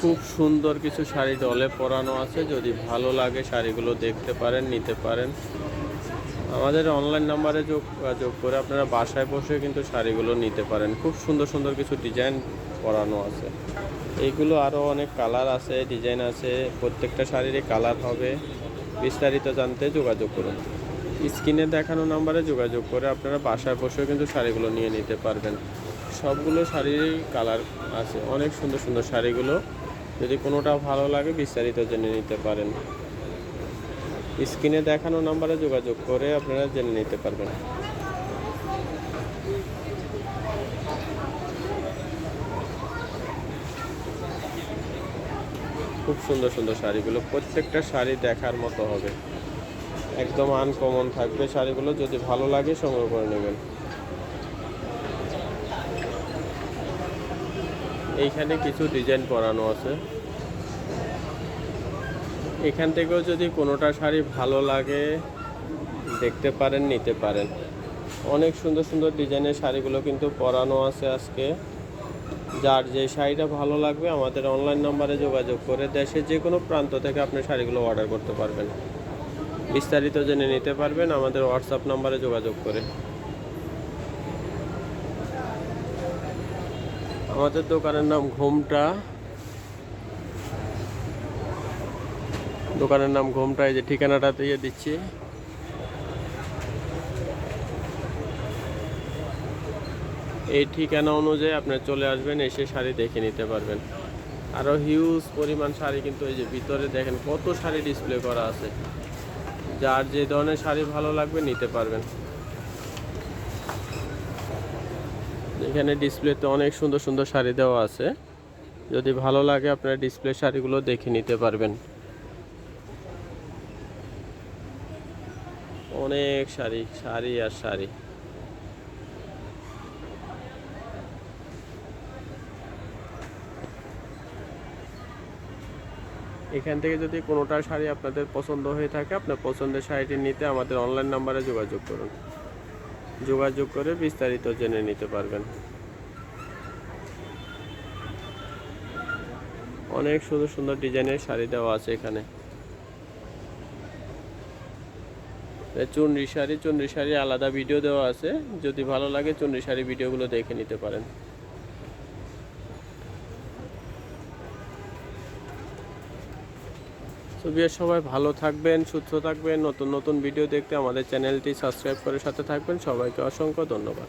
খুব সুন্দর কিছু শাড়ি ডলে পরানো আছে। যদি ভালো লাগে শাড়িগুলো দেখতে পারেন, নিতে পারেন। আমাদের অনলাইন নাম্বারে যোগাযোগ করে আপনারা বাসায় বসে কিন্তু শাড়িগুলো নিতে পারেন। খুব সুন্দর সুন্দর কিছু ডিজাইন পরানো আছে। এইগুলো আরও অনেক কালার আছে ডিজাইন আছে। প্রত্যেকটা শাড়িরই কালার হবে। বিস্তারিত জানতে যোগাযোগ করুন। স্ক্রিনে দেখানো নাম্বারে যোগাযোগ করে আপনারা বাসায় বসেও কিন্তু শাড়িগুলো নিয়ে নিতে পারবেন। সবগুলো শাড়িরই কালার আছে। অনেক সুন্দর সুন্দর শাড়িগুলো যদি কোনোটা ভালো লাগে বিস্তারিত জেনে নিতে পারেন। স্ক্রিনে দেখানো নাম্বারে যোগাযোগ করে আপনারা জেনে নিতে পারবেন। খুব সুন্দর সুন্দর শাড়িগুলো। প্রত্যেকটা শাড়ি দেখার মতো হবে। একদম আনকমন থাকবে শাড়িগুলো। যদি ভালো লাগে সংগ্রহ করে নেবেন। এইখানে কিছু ডিজাইন করানো আছে। এখান থেকেও যদি কোনোটা শাড়ি ভালো লাগে, দেখতে পারেন, নিতে পারেন। অনেক সুন্দর সুন্দর ডিজাইনের শাড়িগুলো কিন্তু পরানো আছে আজকে। যার যে শাড়িটা ভালো লাগবে, আমাদের অনলাইন নাম্বারে যোগাযোগ করে দেশের যে কোনো প্রান্ত থেকে আপনি শাড়িগুলো অর্ডার করতে পারবেন। বিস্তারিত জেনে নিতে পারবেন, আমাদের হোয়াটসঅ্যাপ নাম্বারে যোগাযোগ করে। আমাদের দোকানের নাম ঘোমটা। দোকানের নাম ঘোমটা, এই যে ঠিকানাটা দিয়ে দিচ্ছি। এই ঠিকানা অনুযায়ী আপনার চলে আসবেন, এসে শাড়ি দেখে নিতে পারবেন। আরও হিউজ পরিমাণ শাড়ি কিন্তু এই যে ভিতরে দেখেন কত শাড়ি ডিসপ্লে করা আছে। যার যে ধরনের শাড়ি ভালো লাগবে নিতে পারবেন। এখানে ডিসপ্লেতে অনেক সুন্দর সুন্দর শাড়ি দেওয়া আছে। যদি ভালো লাগে আপনারা ডিসপ্লে শাড়িগুলো দেখে নিতে পারবেন। অনেক শাড়ি শাড়ি আর শাড়ি। এখান থেকে যদি কোনোটা শাড়ি আপনাদের পছন্দ হয়ে থাকে, আপনার পছন্দের শাড়িটি নিতে আমাদের অনলাইন নাম্বারে যোগাযোগ করুন। যোগাযোগ করে বিস্তারিত জেনে নিতে পারবেন। অনেক সুন্দর সুন্দর ডিজাইনের শাড়ি দেওয়া আছে এখানে। চুনরি শাড়ি চুনরি শাড়ি আলাদা ভিডিও দেওয়া আছে। যদি ভালো লাগে চুনরি শাড়ি ভিডিওগুলো দেখে নিতে পারেন। বিয়ের সবাই ভালো থাকবেন, সুস্থ থাকবেন। নতুন নতুন ভিডিও দেখতে আমাদের চ্যানেলটি সাবস্ক্রাইব করে সাথে থাকবেন। সবাইকে অসংখ্য ধন্যবাদ।